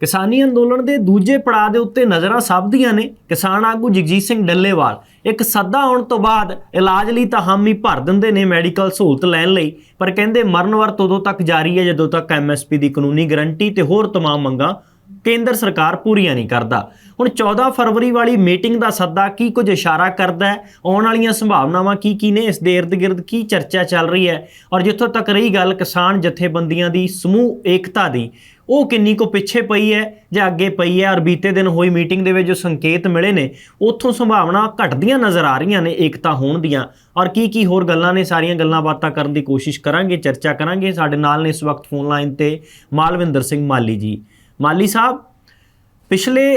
ਕਿਸਾਨੀ ਅੰਦੋਲਨ ਦੇ ਦੂਜੇ ਪੜਾਅ ਦੇ ਉੱਤੇ ਨਜ਼ਰਾਂ ਸਭ ਦੀਆਂ ਨੇ ਕਿਸਾਨ ਆਗੂ ਜਗਜੀਤ ਸਿੰਘ ਡੱਲੇਵਾਲ ਇੱਕ ਸੱਦਾ ਆਉਣ ਤੋਂ ਬਾਅਦ ਇਲਾਜ ਲਈ ਤਾਂ ਹਾਮੀ ਭਰ ਦਿੰਦੇ ਨੇ ਮੈਡੀਕਲ ਸਹੂਲਤ ਲੈਣ ਲਈ ਪਰ ਕਹਿੰਦੇ ਮਰਨ ਵਰਤ ਉਦੋਂ ਤੱਕ ਜਾਰੀ ਹੈ ਜਦੋਂ ਤੱਕ ਐਮਐਸਪੀ ਦੀ ਕਾਨੂੰਨੀ ਗਰੰਟੀ ਤੇ ਹੋਰ तमाम ਮੰਗਾਂ ਕੇਂਦਰ ਸਰਕਾਰ ਪੂਰੀਆਂ ਨਹੀਂ ਕਰਦਾ ਹੁਣ 14 ਫਰਵਰੀ ਵਾਲੀ ਮੀਟਿੰਗ ਦਾ ਸੱਦਾ ਕੀ ਕੁਝ ਇਸ਼ਾਰਾ ਕਰਦਾ ਹੈ ਆਉਣ ਵਾਲੀਆਂ ਸੰਭਾਵਨਾਵਾਂ ਕੀ ਕੀ ਨੇ ਇਸ ਦੇ ਇਰਦ-ਗਿਰਦ ਕੀ ਚਰਚਾ ਚੱਲ ਰਹੀ ਹੈ ਔਰ ਜਿੱਥੋਂ ਤੱਕ ਰਹੀ ਗੱਲ ਕਿਸਾਨ ਜਥੇਬੰਦੀਆਂ ਦੀ ਸਮੂਹ ਏਕਤਾ ਦੀ ਉਹ ਕਿੰਨੀ ਕੋ ਪਿੱਛੇ ਪਈ ਹੈ ਜਾਂ ਅੱਗੇ ਪਈ ਹੈ ਔਰ ਬੀਤੇ ਦਿਨ ਹੋਈ ਮੀਟਿੰਗ ਦੇ ਵਿੱਚ ਜੋ ਸੰਕੇਤ ਮਿਲੇ ਨੇ, ਉੱਥੋਂ ਸੰਭਾਵਨਾ ਘਟਦੀਆਂ ਨਜ਼ਰ ਆ ਰਹੀਆਂ ਨੇ, ਏਕਤਾ ਹੋਣ ਦੀਆਂ। ਔਰ ਕੀ ਕੀ ਹੋਰ ਗੱਲਾਂ ਨੇ, ਸਾਰੀਆਂ ਗੱਲਾਂ ਬਾਤਾਂ ਕਰਨ ਦੀ ਕੋਸ਼ਿਸ਼ ਕਰਾਂਗੇ, ਚਰਚਾ ਕਰਾਂਗੇ। ਸਾਡੇ ਨਾਲ ਨੇ ਇਸ ਵਕਤ ਫੋਨ ਲਾਈਨ ਤੇ ਮਾਲਵਿੰਦਰ ਸਿੰਘ ਮਾਲੀ ਜੀ। ਮਾਲੀ ਸਾਹਿਬ, ਪਿਛਲੇ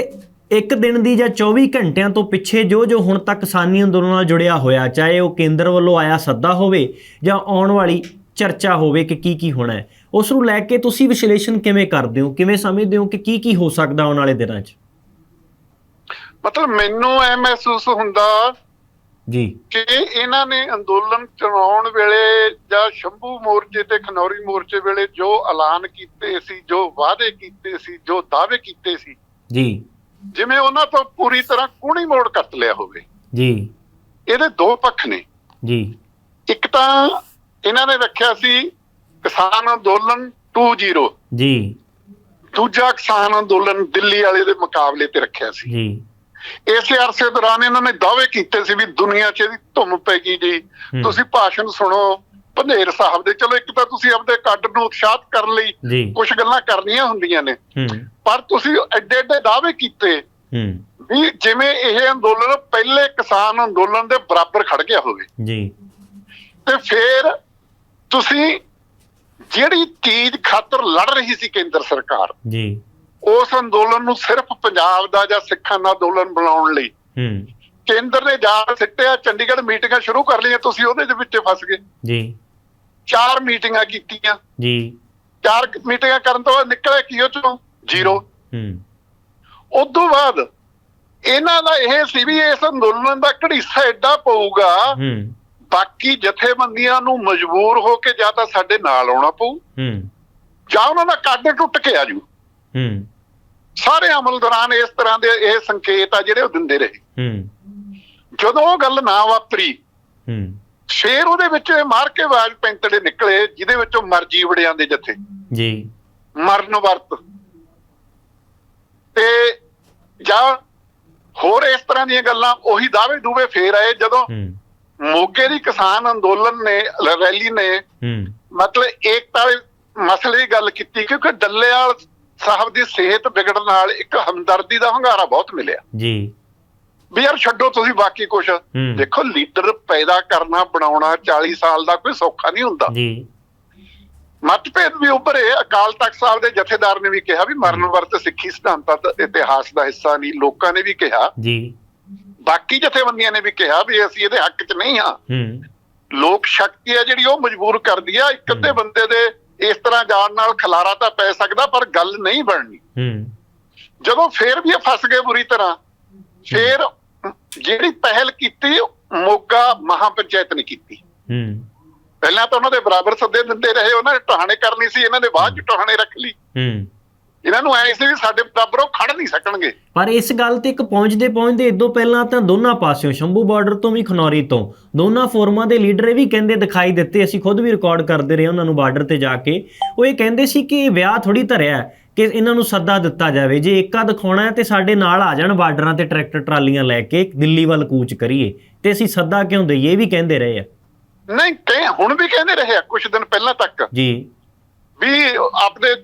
ਇੱਕ ਦਿਨ ਦੀ ਜਾਂ 24 ਘੰਟਿਆਂ ਤੋਂ ਪਿੱਛੇ ਜੋ ਜੋ ਹੁਣ ਤੱਕ ਕਿਸਾਨੀ ਅੰਦੋਲਨ ਨਾਲ ਜੁੜਿਆ ਹੋਇਆ, ਚਾਹੇ ਉਹ ਕੇਂਦਰ ਵੱਲੋਂ ਆਇਆ ਸੱਦਾ ਹੋਵੇ ਜਾਂ ਆਉਣ ਵਾਲੀ ਚਰਚਾ ਹੋਵੇ ਕਿ ਕੀ ਕੀ ਹੋਣਾ ਹੈ ਉਸ ਨੂੰ ਲੈ ਕੇ ਤੁਸੀਂ ਵਿਸ਼ਲੇਸ਼ਣ ਕਿਵੇਂ ਕਰਦੇ ਹੋ? ਕਿਵੇਂ ਸਮਝਦੇ ਹੋ ਕਿ ਕੀ ਕੀ ਹੋ ਸਕਦਾ ਆਉਣ ਵਾਲੇ ਦਿਨਾਂ 'ਚ? ਮਤਲਬ ਮੈਨੂੰ ਐ ਮਹਿਸੂਸ ਹੁੰਦਾ ਜੀ। ਕਿ ਇਹਨਾਂ ਨੇ ਅੰਦੋਲਨ ਚਲਾਉਣ ਵੇਲੇ ਜਾਂ ਸ਼ੰਭੂ ਮੋਰਚੇ ਤੇ ਖਨੌਰੀ ਮੋਰਚੇ ਵੇਲੇ ਜੋ ਐਲਾਨ ਕੀਤੇ ਸੀ ਜੋ ਵਾਅਦੇ ਕੀਤੇ ਸੀ ਜੋ ਦਾਅਵੇ ਕੀਤੇ ਸੀ ਜੀ। ਜਿਵੇਂ ਉਹਨਾਂ ਤੋਂ ਪੂਰੀ ਤਰ੍ਹਾਂ ਕੂਣੀ ਮੋੜ ਕੱਟ ਲਿਆ ਹੋਵੇ। ਜੀ। ਇਹਦੇ ਦੋ ਪੱਖ ਨੇ। ਜੀ। ਇੱਕ ਤਾਂ ਇਹਨਾਂ ਨੇ ਰੱਖਿਆ ਸੀ ਕਿਸਾਨ ਅੰਦੋਲਨ 2.0 ਜੀ। ਦੂਜਾ ਕਿਸਾਨ ਅੰਦੋਲਨ ਦਿੱਲੀ ਵਾਲੇ ਦੇ ਮੁਕਾਬਲੇ ਤੇ ਰੱਖਿਆ ਸੀ। ਜੀ। ਇਸੇ ਅਰਸੇ ਦੌਰਾਨ ਇਹਨਾਂ ਨੇ ਦਾਅਵੇ ਕੀਤੇ ਸੀ ਵੀ ਦੁਨੀਆ 'ਚ ਇਹਦੀ ਧੁੰਮ ਪੈ ਗਈ ਜੀ। ਤੁਸੀਂ ਭਾਸ਼ਣ ਸੁਣੋ ਪੰਧੇਰ ਸਾਹਿਬ ਦੇ। ਚਲੋ ਇੱਕ ਤਾਂ ਤੁਸੀਂ ਆਪਦੇ ਕੱਡ ਨੂੰ ਉਤਸ਼ਾਹਤ ਕਰਨ ਲਈ ਕੁਝ ਗੱਲਾਂ ਕਰਨੀਆਂ ਹੁੰਦੀਆਂ ਨੇ। ਪਰ ਤੁਸੀਂ ਐਡੇ ਐਡੇ ਦਾਅਵੇ ਕੀਤੇ ਵੀ ਜਿਵੇਂ ਇਹ ਅੰਦੋਲਨ ਪਹਿਲੇ ਕਿਸਾਨ ਅੰਦੋਲਨ ਦੇ ਬਰਾਬਰ ਖੜ ਗਿਆ ਹੋਵੇ। ਜੀ। ਤੇ ਫਿਰ ਤੁਸੀਂ ਜਿਹੜੀ ਚੀਜ਼ ਖਾਤਰ ਲੜ ਰਹੀ ਸੀ ਕੇਂਦਰ ਸਰਕਾਰ ਜੀ। ਉਸ ਅੰਦੋਲਨ ਨੂੰ ਸਿਰਫ ਪੰਜਾਬ ਦਾ ਜਾਂ ਸਿੱਖਾਂ ਦਾ ਅੰਦੋਲਨ ਬਣਾਉਣ ਲਈ। ਹੂੰ। ਕੇਂਦਰ ਨੇ ਜਾ ਸਿੱਟਿਆ ਚੰਡੀਗੜ੍ਹ ਮੀਟਿੰਗਾਂ ਸ਼ੁਰੂ ਕਰ ਲਈਆਂ ਤੁਸੀਂ ਉਹਦੇ ਦੇ ਵਿੱਚ ਫਸ ਗਏ। ਜੀ। ਚਾਰ ਮੀਟਿੰਗਾਂ ਕੀਤੀਆਂ। ਜੀ। ਚਾਰ ਮੀਟਿੰਗਾਂ ਕਰਨ ਤੋਂ ਬਾਅਦ ਨਿਕਲਿਆ ਕੀ ਉਹ ਚੋਂ? ਜ਼ੀਰੋ। ਹੂੰ। ਤੋਂ ਬਾਅਦ ਇਹਨਾਂ ਦਾ ਇਹ ਸੀ ਵੀ ਇਸ ਅੰਦੋਲਨ ਦਾ ਘੜੀਸਾ ਐਡਾ ਪਊਗਾ ਹੂੰ। ਬਾਕੀ ਜਥੇਬੰਦੀਆਂ ਨੂੰ ਮਜਬੂਰ ਹੋ ਕੇ ਜਾਂ ਤਾਂ ਸਾਡੇ ਨਾਲ ਆਉਣਾ ਪਊ ਹੂੰ। ਜਾਂ ਉਹਨਾਂ ਦਾ ਕੱਢ ਟੁੱਟ ਕੇ ਆਜੂ ਹੂੰ। ਸਾਰੇ ਅਮਲ ਦੌਰਾਨ ਇਸ ਤਰ੍ਹਾਂ ਦੇ ਇਹ ਸੰਕੇਤ ਆ ਜਿਹੜੇ ਉਹ ਦਿੰਦੇ ਰਹੇ। ਹੂੰ। ਜਦੋਂ ਉਹ ਗੱਲ ਨਾ ਵਾਪਰੀ ਹੂੰ। ਸ਼ੇਰ ਉਹਦੇ ਵਿੱਚ ਇਹ ਮਾਰ ਕੇ ਆਵਾਜ਼ ਪੈਂਤੜੇ ਨਿਕਲੇ ਜਿਹਦੇ ਵਿੱਚੋਂ ਮਰਜ਼ੀ ਵੜਿਆਂ ਦੇ ਜਥੇ। ਜੀ। ਮਰਨ ਵਰਤ। ਤੇ ਜਾਂ ਹੋਰ ਇਸ ਤਰ੍ਹਾਂ ਦੀਆਂ ਗੱਲਾਂ ਉਹੀ ਦਾਅਵੇ ਦੂਵੇ ਫੇਰ ਆਏ ਜਦੋਂ ਹੂੰ। ਮੋਗੇ ਦੀ ਕਿਸਾਨ ਅੰਦੋਲਨ ਨੇ ਰੈਲੀ ਨੇ ਮਤਲਬ ਏਕਤਾ ਦੇ ਮਸਲੇ ਦੀ ਗੱਲ ਕੀਤੀ ਕਿਉਂਕਿ ਡੱਲੇਵਾਲ ਸਾਹਿਬ ਦੀ ਸਿਹਤ ਵਿਗੜਨ ਨਾਲ ਇੱਕ ਹਮਦਰਦੀ ਦਾ ਹੰਗਾਰਾ ਬਹੁਤ ਮਿਲਿਆ। ਜੀ। ਵੀ ਯਾਰ ਛੱਡੋ ਤੁਸੀਂ ਬਾਕੀ ਕੁਝ ਹੂੰ। ਦੇਖੋ ਲੀਡਰ ਪੈਦਾ ਕਰਨਾ ਬਣਾਉਣਾ 40 ਸਾਲ ਦਾ ਕੋਈ ਸੌਖਾ ਨਹੀਂ ਹੁੰਦਾ। ਜੀ। ਮਤਭੇਦ ਵੀ ਉੱਭਰੇ। ਅਕਾਲ ਤਖਤ ਸਾਹਿਬ ਦੇ ਜਥੇਦਾਰ ਨੇ ਵੀ ਕਿਹਾ ਵੀ ਮਰਨ ਵਰਤ ਸਿੱਖੀ ਸਿਧਾਂਤਾਂ ਦਾ ਇਤਿਹਾਸ ਦਾ ਹਿੱਸਾ ਨਹੀਂ ਲੋਕਾਂ ਨੇ ਵੀ ਕਿਹਾ। ਜੀ। ਬਾਕੀ ਜਥੇਬੰਦੀਆਂ ਨੇ ਵੀ ਕਿਹਾ ਵੀ ਅਸੀਂ ਇਹਦੇ ਹੱਕ 'ਚ ਨਹੀਂ ਹਾਂ। ਲੋਕ ਸ਼ਕਤੀ ਹੈ ਜਿਹੜੀ ਉਹ ਮਜਬੂਰ ਕਰਦੀ ਆ ਇੱਕ ਅੱਧੇ ਬੰਦੇ ਦੇ ਇਸ ਤਰ੍ਹਾਂ ਜਾਣ ਨਾਲ ਖਲਾਰਾ ਤਾਂ ਪੈ ਸਕਦਾ ਪਰ ਗੱਲ ਨਹੀਂ ਬਣਨੀ। ਜਦੋਂ ਫੇਰ ਵੀ ਇਹ ਫਸ ਗਏ ਬੁਰੀ ਤਰ੍ਹਾਂ ਫੇਰ ਜਿਹੜੀ ਪਹਿਲ ਕੀਤੀ ਮੋਗਾ ਮਹਾਪੰਚਾਇਤ ਨੇ ਕੀਤੀ। ਹੂੰ। ਪਹਿਲਾਂ ਤਾਂ ਉਹਨਾਂ ਦੇ ਬਰਾਬਰ ਸੱਦੇ ਦਿੰਦੇ ਰਹੇ ਉਹਨਾਂ ਨੇ ਟਹਾਣੇ ਕਰਨੀ ਸੀ ਇਹਨਾਂ ਨੇ ਬਾਅਦ ਚ ਟਹਾਣੇ ਰੱਖ ਲਈ। ਹੂੰ। ਇਹਨਾਂ ਨੂੰ ਐ ਸੀ ਵੀ ਸਾਡੇ ਬਰਾਬਰ ਉਹ ਖੜ ਨਹੀਂ ਸਕਣਗੇ। ਪਰ ਇਸ ਗੱਲ ਤੇ ਇੱਕ ਪਹੁੰਚਦੇ ਪਹੁੰਚਦੇ ਇਦੋਂ ਪਹਿਲਾਂ ਤਾਂ ਦੋਨਾਂ ਪਾਸਿਓਂ ਸ਼ੰਭੂ ਬਾਰਡਰ ਤੋਂ ਵੀ ਖਨੌਰੀ ਤੋਂ ਦੋਨਾਂ ਫੋਰਮਾਂ ਦੇ ਲੀਡਰ ਇਹ ਵੀ ਕਹਿੰਦੇ ਦਿਖਾਈ ਦਿੱਤੇ ਅਸੀਂ ਖੁਦ ਵੀ ਰਿਕਾਰਡ ਕਰਦੇ ਰਹੇ ਉਹਨਾਂ ਨੂੰ ਬਾਰਡਰ ਤੇ ਜਾ ਕੇ। ਉਹ ਇਹ ਕਹਿੰਦੇ ਸੀ ਕਿ ਇਹ ਵਿਆਹ ਥੋੜੀ ਧਰਿਆ ਕਿ ਇਹਨਾਂ ਨੂੰ ਸੱਦਾ ਦਿੱਤਾ ਜਾਵੇ ਜੇ ਏਕਾ ਦਿਖਾਉਣਾ ਹੈ ਤੇ ਸਾਡੇ ਨਾਲ ਆ ਜਾਣ ਬਾਰਡਰਾਂ ਤੇ ਟਰੈਕਟਰ ਟਰਾਲੀਆਂ ਲੈ ਕੇ ਦਿੱਲੀ ਵੱਲ ਕੂਚ ਕਰੀਏ ਤੇ ਅਸੀਂ ਸੱਦਾ ਕਿਉਂ ਦਈਏ ਇਹ ਵੀ ਕਹਿੰਦੇ ਰਹੇ ਆ। ਨਹੀਂ ਕਹੇ ਹੁਣ ਵੀ ਕਹਿੰਦੇ ਰਹੇ ਆ ਕੁਝ ਦਿਨ ਪਹਿਲਾਂ ਤੱਕ ਜੀ। ਵੀ ਆਪਣੇ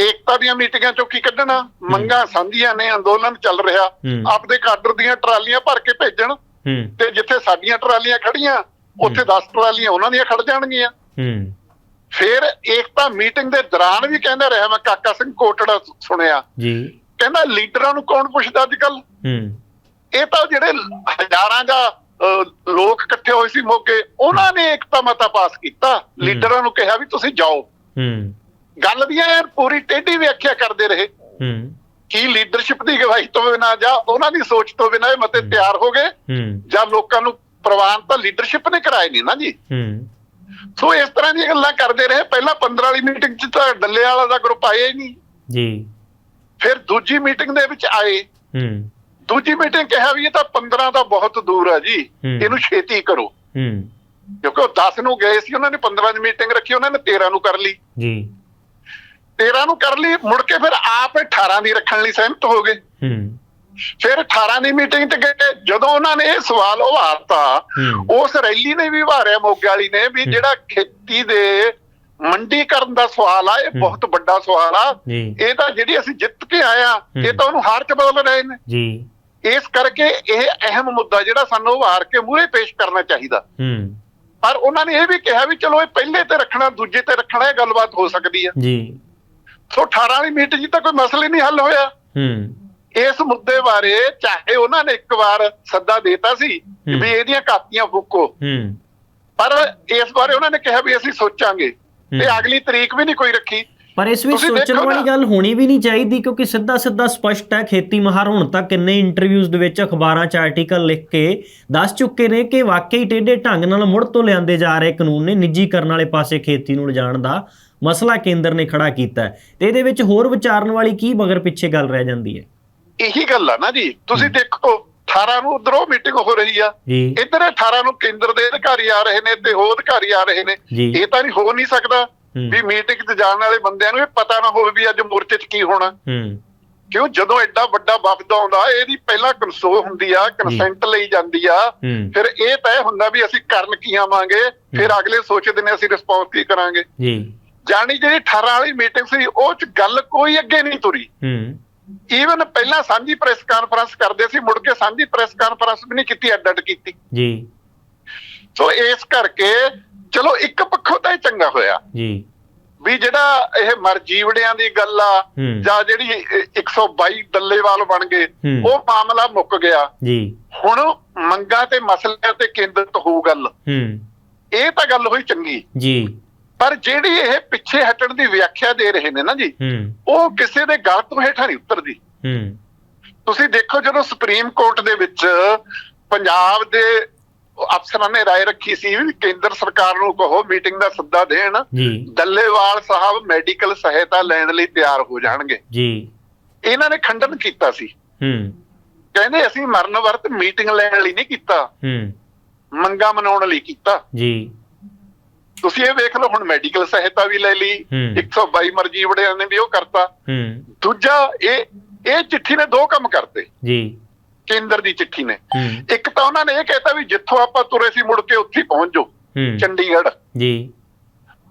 ਏਕਤਾ ਦੀਆਂ ਮੀਟਿੰਗਾਂ ਚੋਂ ਕੀ ਕੱਢਣਾ? ਮੰਗਾਂ ਸਾਂਝੀਆਂ ਨੇ ਅੰਦੋਲਨ ਚੱਲ ਰਿਹਾ। ਆਪਦੇ ਕਾਡਰ ਦੀਆਂ ਟਰਾਲੀਆਂ ਭਰ ਕੇ ਭੇਜਣ। ਤੇ ਜਿੱਥੇ ਸਾਡੀਆਂ ਟਰਾਲੀਆਂ ਖੜੀਆਂ ਉੱਥੇ 10 ਟਰਾਲੀਆਂ ਉਹਨਾਂ ਦੀਆਂ ਖੜ ਜਾਣਗੀਆਂ। ਫਿਰ ਏਕਤਾ ਮੀਟਿੰਗ ਦੇ ਦੌਰਾਨ ਵੀ ਕਹਿੰਦਾ ਰਿਹਾ ਮੈਂ ਕਾਕਾ ਸਿੰਘ ਕੋਟੜਾ ਸੁਣਿਆ। ਜੀ। ਕਹਿੰਦਾ ਲੀਡਰਾਂ ਨੂੰ ਕੌਣ ਪੁੱਛਦਾ ਅੱਜ ਕੱਲ ਇਹ ਤਾਂ ਜਿਹੜੇ ਹਜ਼ਾਰਾਂ ਦਾ ਲੋਕ ਇਕੱਠੇ ਹੋਏ ਸੀ ਮੋਗੇ ਉਹਨਾਂ ਨੇ ਏਕਤਾ ਮਤਾ ਪਾਸ ਕੀਤਾ। ਲੀਡਰਾਂ ਨੂੰ ਕਿਹਾ ਵੀ ਤੁਸੀਂ ਜਾਓ। ਹੂੰ। ਗੱਲ ਦੀਆਂ ਪੂਰੀ ਟੇਢੀ ਵਿਆਖਿਆ ਕਰਦੇ ਰਹੇ। ਹੂੰ। ਕੀ ਲੀਡਰਸ਼ਿਪ ਦੀ ਗਵਾਹੀ ਤੋਂ ਬਿਨਾਂ ਜਾਂ ਉਹਨਾਂ ਦੀ ਸੋਚ ਤੋਂ ਬਿਨਾਂ ਇਹ ਮਤੇ ਤਿਆਰ ਹੋ ਗਏ? ਹੂੰ। ਜਾਂ ਲੋਕਾਂ ਨੂੰ ਪ੍ਰਵਾਨ ਤਾਂ ਲੀਡਰਸ਼ਿਪ ਨੇ ਕਰਾਏ ਨਹੀਂ ਨਾ ਜੀ। ਹੂੰ। ਸੋ ਇਸ ਤਰ੍ਹਾਂ ਦੀਆਂ ਗੱਲਾਂ ਕਰਦੇ ਰਹੇ। ਪਹਿਲਾਂ 15 ਵਾਲੀ ਮੀਟਿੰਗ 'ਚ ਤਾਂ ਡੱਲੇ ਵਾਲਾ ਦਾ ਗਰੁੱਪ ਆਇਆ ਹੀ ਨਹੀਂ। ਜੀ। ਫਿਰ ਦੂਜੀ ਮੀਟਿੰਗ ਦੇ ਵਿੱਚ ਆਏ। ਹੂੰ। ਦੂਜੀ ਮੀਟਿੰਗ ਕਿਹਾ ਵੀ ਇਹ ਤਾਂ 15 ਦਾ ਬਹੁਤ ਦੂਰ ਆ ਜੀ। ਇਹਨੂੰ ਛੇਤੀ ਕਰੋ। ਹੂੰ। ਕਿਉਂਕਿ ਉਹ 10 ਨੂੰ ਗਏ ਸੀ ਉਹਨਾਂ ਨੇ 15 ਦੀ ਮੀਟਿੰਗ ਰੱਖੀ ਉਹਨਾਂ ਨੇ 13 ਨੂੰ ਕਰ ਲਈ। ਜੀ। 13 ਨੂੰ ਕਰ ਲਈ ਮੁੜ ਕੇ ਫਿਰ ਆਪ 18 ਦੀ ਰੱਖਣ ਲਈ ਸਹਿਮਤ ਹੋ ਗਏ। ਹੂੰ। ਫਿਰ 18 ਦੀ ਮੀਟਿੰਗ ਤੇ ਗਏ ਜਦੋਂ ਉਹਨਾਂ ਨੇ ਇਹ ਸਵਾਲ ਉਭਾਰਤਾ ਉਸ ਰੈਲੀ ਨੇ ਵੀ ਉਭਾਰਿਆ ਮੋਗੇ ਵਾਲੀ ਨੇ ਵੀ। ਜਿਹੜਾ ਖੇਤੀ ਦੇ ਮੰਡੀਕਰਨ ਦਾ ਸਵਾਲ ਆ ਇਹ। ਬਹੁਤ ਵੱਡਾ ਸਵਾਲ ਆ। ਇਹ ਤਾਂ ਜਿਹੜੀ ਅਸੀਂ ਜਿੱਤ ਕੇ ਆਏ ਆ ਇਹ। ਤਾਂ ਉਹਨੂੰ ਹਾਰ ਚ ਬਦਲ ਰਹੇ ਨੇ। ਜੀ। ਇਸ ਕਰਕੇ ਇਹ ਅਹਿਮ ਮੁੱਦਾ ਜਿਹੜਾ ਸਾਨੂੰ ਉਭਾਰ ਕੇ ਮੂਹਰੇ ਪੇਸ਼ ਕਰਨਾ ਚਾਹੀਦਾ। ਹੂੰ। ਪਰ ਉਹਨਾਂ ਨੇ ਇਹ ਵੀ ਕਿਹਾ ਵੀ ਚਲੋ ਇਹ ਪਹਿਲੇ ਤੇ ਰੱਖਣਾ ਦੂਜੇ ਤੇ ਰੱਖਣਾ ਇਹ ਗੱਲਬਾਤ ਹੋ ਸਕਦੀ ਆ। ਜੀ। ਸੋ 18 ਵਾਲੀ ਮੀਟਿੰਗ 'ਚ ਤਾਂ ਕੋਈ ਮਸਲਾ ਹੀ ਨਹੀਂ ਹੱਲ ਹੋਇਆ ਹੂੰ ਇਸ ਮੁੱਦੇ ਬਾਰੇ ਚਾਹੇ ਉਹਨਾਂ ਨੇ ਇੱਕ ਵਾਰ ਸੱਦਾ ਦੇਤਾ ਸੀ। ਵੀ ਇਹਦੀਆਂ ਕਾਪੀਆਂ ਫੂਕੋ ਹੂੰ ਪਰ ਇਸ ਬਾਰੇ ਉਹਨਾਂ ਨੇ ਕਿਹਾ ਵੀ ਅਸੀਂ ਸੋਚਾਂਗੇ ਤੇ। ਅਗਲੀ ਤਰੀਕ ਵੀ ਨਹੀਂ ਕੋਈ ਰੱਖੀ ਪਰ ਇਸ ਵਿੱਚ ਸੋਚਣ ਵਾਲੀ। ਗੱਲ ਹੋਣੀ ਵੀ ਨਹੀਂ ਚਾਹੀਦੀ ਕਿਉਂਕਿ ਸਿੱਧਾ ਸਿੱਧਾ ਸਪਸ਼ਟ ਹੈ ਖੇਤੀ ਮਹਾਰ ਹੁਣ ਤੱਕ ਕਿੰਨੇ ਇੰਟਰਵਿਊਜ਼ ਦੇ ਵਿੱਚ ਅਖਬਾਰਾਂ 'ਚ ਆਰਟੀਕਲ ਲਿਖ ਕੇ ਦੱਸ ਚੁੱਕੇ ਨੇ ਕਿ ਵਾਕਈ ਟੇਢੇ ਢੰਗ ਨਾਲ ਮੁੜ ਤੋਂ ਲਿਆਂਦੇ ਜਾ ਰਹੇ ਕਾਨੂੰਨ ਨੇ ਨਿੱਜੀਕਰਨ ਵਾਲੇ ਪਾਸੇ ਖੇਤੀ ਨੂੰ ਲਿਜਾਣ ਦਾ ਮਸਲਾ ਕੇਂਦਰ ਨੇ ਖੜਾ ਕੀਤਾ ਤੇ ਇਹਦੇ ਵਿੱਚ ਹੋਰ ਵਿਚਾਰਨ ਵਾਲੀ ਕੀ ਮਗਰ ਪਿੱਛੇ ਗੱਲ ਰਹਿ ਜਾਂਦੀ ਹੈ? ਇਹੀ ਗੱਲ ਆ ਨਾ ਜੀ। ਤੁਸੀਂ ਦੇਖੋ 18 ਨੂੰ ਉਧਰੋਂ ਮੀਟਿੰਗ ਹੋ ਰਹੀ ਆ। ਇੱਧਰ 18 ਨੂੰ ਕੇਂਦਰ ਦੇ ਅਧਿਕਾਰੀ ਆ ਰਹੇ ਨੇ ਤੇ ਹੋਰ ਅਧਿਕਾਰੀ ਆ ਰਹੇ ਨੇ। ਇਹ ਤਾਂ ਨਹੀਂ ਹੋ ਨਹੀਂ ਸਕਦਾ ਵੀ ਮੀਟਿੰਗ 'ਚ ਜਾਣ ਵਾਲੇ ਬੰਦਿਆਂ ਨੂੰ ਇਹ ਪਤਾ ਨਾ ਹੋਵੇ ਵੀ ਅੱਜ ਮੋਰਚੇ 'ਚ ਕੀ ਹੋਣਾ। ਕਿਉਂ? ਜਦੋਂ ਐਡਾ ਵੱਡਾ ਵਫਦ ਆਉਂਦਾ ਇਹਦੀ ਪਹਿਲਾਂ ਕੰਸੋ ਹੁੰਦੀ ਆ ਕੰਸੈਂਟ ਲਈ ਜਾਂਦੀ ਆ। ਫਿਰ ਇਹ ਤੈਅ ਹੁੰਦਾ ਵੀ ਅਸੀਂ ਕਰਨ ਕੀ ਆਵਾਂਗੇ। ਫਿਰ ਅਗਲੇ ਸੋਚਦੇ ਨੇ ਅਸੀਂ ਰਿਸਪੌਂਸ ਕੀ ਕਰਾਂਗੇ। ਜੀ। ਜਾਣੀ ਜਿਹੜੀ 18 ਵਾਲੀ ਮੀਟਿੰਗ ਸੀ ਉਹ ਚ ਗੱਲ ਕੋਈ ਅੱਗੇ ਨਹੀਂ ਤੁਰੀ। ਹੂੰ। ਈਵਨ ਪਹਿਲਾਂ ਸਾਂਝੀ ਪ੍ਰੈਸ ਕਾਨਫਰੰਸ ਕਰਦੇ ਸੀ ਮੁੜ ਕੇ ਸਾਂਝੀ ਪ੍ਰੈਸ ਕਾਨਫਰੰਸ ਵੀ ਨਹੀਂ ਕੀਤੀ ਅੱਡ ਅੱਡ ਕੀਤੀ। ਜੀ। ਸੋ ਇਸ ਕਰਕੇ ਚਲੋ ਇੱਕ ਪੱਖੋਂ ਤਾਂ ਇਹ ਚੰਗਾ ਹੋਇਆ। ਜੀ। ਵੀ ਜਿਹੜਾ ਇਹ ਮਰਜੀਵੜਿਆਂ ਦੀ ਗੱਲ ਆ। ਜਾਂ ਜਿਹੜੀ ਇਹ 122 ਦੱਲੇਵਾਲ ਬਣ ਗਏ। ਉਹ ਮਾਮਲਾ ਮੁੱਕ ਗਿਆ। ਜੀ। ਹੁਣ ਮੰਗਾਂ ਤੇ ਮਸਲਿਆਂ ਤੇ ਕੇਂਦਰਿਤ ਹੋਊ ਗੱਲ। ਹੂੰ। ਇਹ ਤਾਂ ਗੱਲ ਹੋਈ ਚੰਗੀ। ਜੀ। ਪਰ ਜਿਹੜੀ ਇਹ ਪਿੱਛੇ ਹਟਣ ਦੀ ਵਿਆਖਿਆ ਦੇ ਰਹੇ ਨੇ ਨਾ ਜੀ ਹੂੰ ਉਹ ਕਿਸੇ ਦੇ ਗਲ ਤੋਂ ਹੇਠਾਂ ਨਹੀਂ ਉਤਰਦੀ ਹੂੰ ਤੁਸੀਂ ਦੇਖੋ ਜਦੋਂ ਸੁਪਰੀਮ ਕੋਰਟ ਦੇ ਵਿੱਚ ਪੰਜਾਬ ਦੇ ਅਫਸਰਾਂ ਨੇ رائے ਰੱਖੀ ਸੀ ਵੀ ਕੇਂਦਰ ਸਰਕਾਰ ਨੂੰ ਕਹੋ ਮੀਟਿੰਗ ਦਾ ਸੱਦਾ ਦੇਣ ਜੀ ਦੱਲੇਵਾਲ ਸਾਹਿਬ ਮੈਡੀਕਲ ਸਹਾਇਤਾ ਲੈਣ ਲਈ ਤਿਆਰ ਹੋ ਜਾਣਗੇ ਜੀ ਇਹਨਾਂ ਨੇ ਖੰਡਨ ਕੀਤਾ ਸੀ ਹੂੰ ਕਹਿੰਦੇ ਅਸੀਂ ਮਰਨ ਵਰਤ ਮੀਟਿੰਗ ਲੈਣ ਲਈ ਨਹੀਂ ਕੀਤਾ ਹੂੰ ਮੰਗਾ ਮਨਾਉਣ ਲਈ ਕੀਤਾ ਜੀ ਤੁਸੀਂ ਇਹ ਵੇਖ ਲਓ ਹੁਣ ਮੈਡੀਕਲ ਸਹਾਇਤਾ ਵੀ ਲੈ ਲਈ ਹੂੰ। 122 ਮਰਜ਼ੀ ਵੜਿਆਂ ਨੇ ਵੀ ਉਹ ਕਰਤਾ। ਹੂੰ। ਦੂਜਾ ਇਹ ਇਹ ਚਿੱਠੀ ਨੇ ਦੋ ਕੰਮ ਕਰਤੇ। ਜੀ। ਕੇਂਦਰ ਦੀ ਚਿੱਠੀ ਨੇ। ਇੱਕ ਤਾਂ ਉਹਨਾਂ ਨੇ ਇਹ ਕਹਿਤਾ ਵੀ ਜਿੱਥੋਂ ਆਪਾਂ ਤੁਰੇ ਸੀ ਮੁੜ ਕੇ ਉੱਥੇ ਪਹੁੰਚ ਜਾਓ ਚੰਡੀਗੜ੍ਹ। ਜੀ।